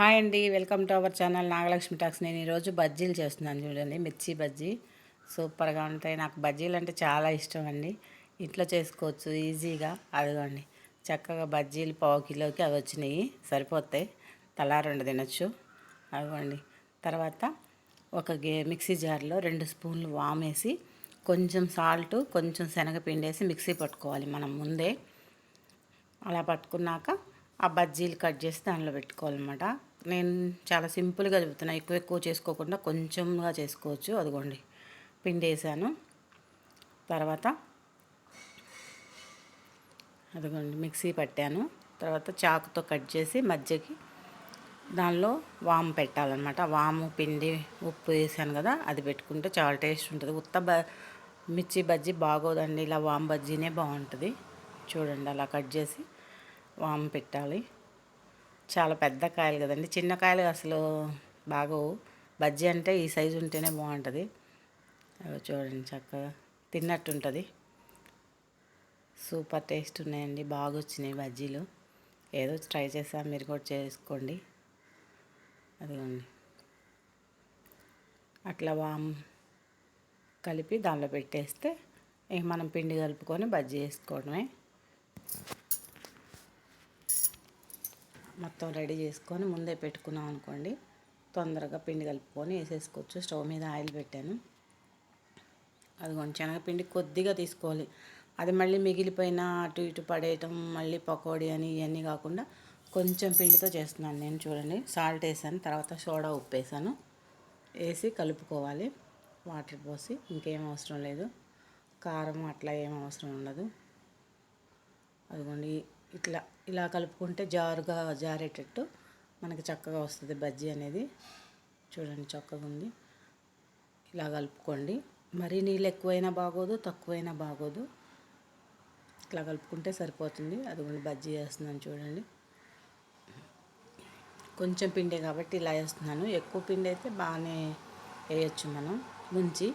Hi అండి welcome to our channel Nagalakshmi talks. నేను ఈరోజు బజ్జీలు చేస్తున్నాను చూడండి మిర్చి బజ్జీ. సూపర్గా ఉంటాయి. నాకు బజ్జీలు అంటే చాలా ఇష్టం అండి. ఇంట్లో చేసుకోవచ్చు ఈజీగా. అదిగోండి చక్కగా బజ్జీలు పావు కిలోకి అవి వచ్చినాయి. సరిపోతాయి. తలా రెండు తినచ్చు. అదిగోండి తర్వాత ఒక గే మిక్సీ జార్లో రెండు స్పూన్లు వామేసి కొంచెం సాల్ట్ కొంచెం శనగపిండి వేసి మిక్సీ పట్టుకోవాలి మనం ముందే. అలా పట్టుకున్నాక ఆ బజ్జీలు కట్ చేసి దానిలో పెట్టుకోవాలన్నమాట. నేను చాలా సింపుల్గా చెబుతున్నా. ఎక్కువ ఎక్కువ చేసుకోకుండా కొంచెంగా చేసుకోవచ్చు. అదిగోండి. పిండి వేసాను తర్వాత అదిగోండి. మిక్సీ పట్టాను. తర్వాత చాకుతో కట్ చేసి మధ్యకి దానిలో వాము పెట్టాలన్నమాట. వాము పిండి ఉప్పు వేసాను కదా అది పెట్టుకుంటే చాలా టేస్ట్ ఉంటుంది. ఉత్త బ మిర్చి బజ్జీ బాగోదండి. ఇలా వాము బజ్జీనే బాగుంటుంది. చూడండి అలా కట్ చేసి వాము పెట్టాలి. చాలా పెద్ద కాయలు కదండి. చిన్న కాయలు అసలు బాగోవు. బజ్జీ అంటే ఈ సైజు ఉంటేనే బాగుంటుంది. చూడండి చక్కగా తిన్నట్టు ఉంటుంది. సూపర్ టేస్ట్ ఉన్నాయండి. బాగా వచ్చినాయి బజ్జీలు. ఏదో ట్రై చేసా మీరు కూడా చేసుకోండి. అదిగోండి. అట్లా వామ్ కలిపి దానిలో పెట్టేస్తే మనం పిండి కలుపుకొని బజ్జీ వేసుకోవడమే మొత్తం రెడీ చేసుకొని ముందే పెట్టుకున్నాం అనుకోండి. తొందరగా పిండి కలుపుకొని వేసేసుకోవచ్చు. స్టవ్ మీద ఆయిల్ పెట్టాను. అదిగోండి శనగపిండి కొద్దిగా తీసుకోవాలి. అది మళ్ళీ మిగిలిపోయిన అటు ఇటు పడేయటం మళ్ళీ పకోడీ అని ఇవన్నీ కాకుండా కొంచెం పిండితో చేస్తున్నాను నేను చూడండి. సాల్ట్ వేసాను తర్వాత సోడా ఉప్పు వేసాను. వేసి కలుపుకోవాలి. వాటర్ పోసి ఇంకేం అవసరం లేదు. కారం అట్లా ఏం అవసరం ఉండదు. అదిగోండి ఇట్లా ఇలా కలుపుకుంటే జారుగా జారేటట్టు మనకి చక్కగా వస్తుంది బజ్జీ అనేది. చూడండి చక్కగా ఉంది. ఇలా కలుపుకోండి. మరీ నీళ్ళు ఎక్కువైనా బాగోదు తక్కువైనా బాగోదు. ఇట్లా కలుపుకుంటే సరిపోతుంది. అది కూడా బజ్జీ వేస్తున్నాను చూడండి. కొంచెం పిండే కాబట్టి ఇలా వేస్తున్నాను. ఎక్కువ పిండి అయితే బాగానే వేయచ్చు మనం. ముంచి.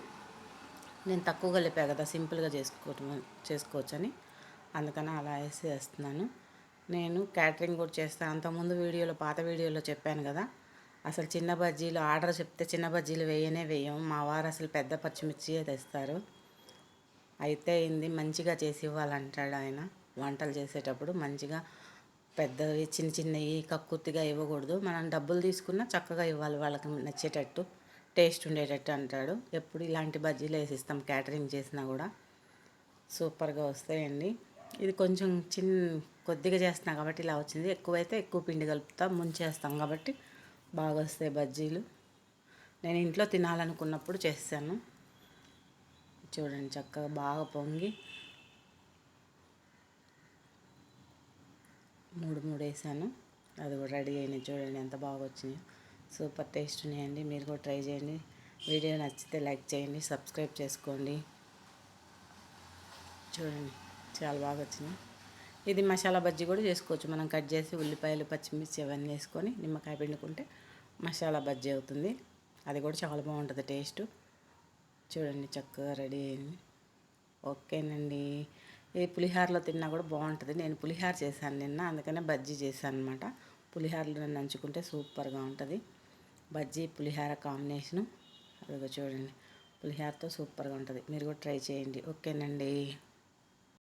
నేను తక్కువ కలిపా కదా సింపుల్గా చేసుకోవటం చేసుకోవచ్చని. అందుకని అలా వేసి వేస్తున్నాను నేను క్యాటరింగ్ కూడా చేస్తాను అంతకుముందు వీడియోలో పాత వీడియోలో చెప్పాను కదా. అసలు చిన్న బజ్జీలు ఆర్డర్ చెప్తే చిన్న బజ్జీలు వేయనే వేయం. మా వారు అసలు పెద్ద పచ్చిమిర్చి తెస్తారు. అయితే అయింది మంచిగా చేసి ఇవ్వాలంటాడు ఆయన. వంటలు చేసేటప్పుడు మంచిగా పెద్దవి చిన్న చిన్నవి కక్కుర్తిగా ఇవ్వకూడదు. మనం డబ్బులు తీసుకున్నా చక్కగా ఇవ్వాలి. వాళ్ళకి నచ్చేటట్టు టేస్ట్ ఉండేటట్టు అంటాడు. ఎప్పుడు ఇలాంటి బజ్జీలు వేసిస్తాం క్యాటరింగ్ చేసినా కూడా. సూపర్గా వస్తాయండి. ఇది కొంచెం చిన్న కొద్దిగా చేస్తున్నా కాబట్టి ఇలా వచ్చింది. ఎక్కువైతే ఎక్కువ పిండి కలుపుతా ముంచేస్తాం కాబట్టి బాగా వస్తాయి బజ్జీలు. నేను ఇంట్లో తినాలనుకున్నప్పుడు చేస్తాను. చూడండి చక్కగా బాగా పొంగి మూడు మూడు వేసాను. అది కూడా రెడీ అయినాయి. చూడండి ఎంత బాగా వచ్చినాయి. సూపర్ టేస్ట్ ఉన్నాయండి. మీరు కూడా ట్రై చేయండి. వీడియో నచ్చితే లైక్ చేయండి సబ్స్క్రైబ్ చేసుకోండి. చూడండి. చాలా బాగా వచ్చింది ఇది మసాలా బజ్జీ కూడా చేసుకోవచ్చు. మనం కట్ చేసి ఉల్లిపాయలు పచ్చిమిర్చి అవన్నీ వేసుకొని నిమ్మకాయ పిండుకుంటే మసాలా బజ్జీ అవుతుంది. అది కూడా చాలా బాగుంటుంది టేస్ట్. చూడండి చక్కగా రెడీ అయింది. ఓకేనండి. ఈ పులిహారలో తిన్నా కూడా బాగుంటుంది. నేను పులిహార చేశాను నిన్న అందుకనే బజ్జీ చేశాను అనమాట పులిహారలో నంచుకుంటే సూపర్గా ఉంటుంది. బజ్జీ పులిహార కాంబినేషను. అదిగో చూడండి. పులిహారతో సూపర్గా ఉంటుంది. మీరు కూడా ట్రై చేయండి. ఓకేనండి.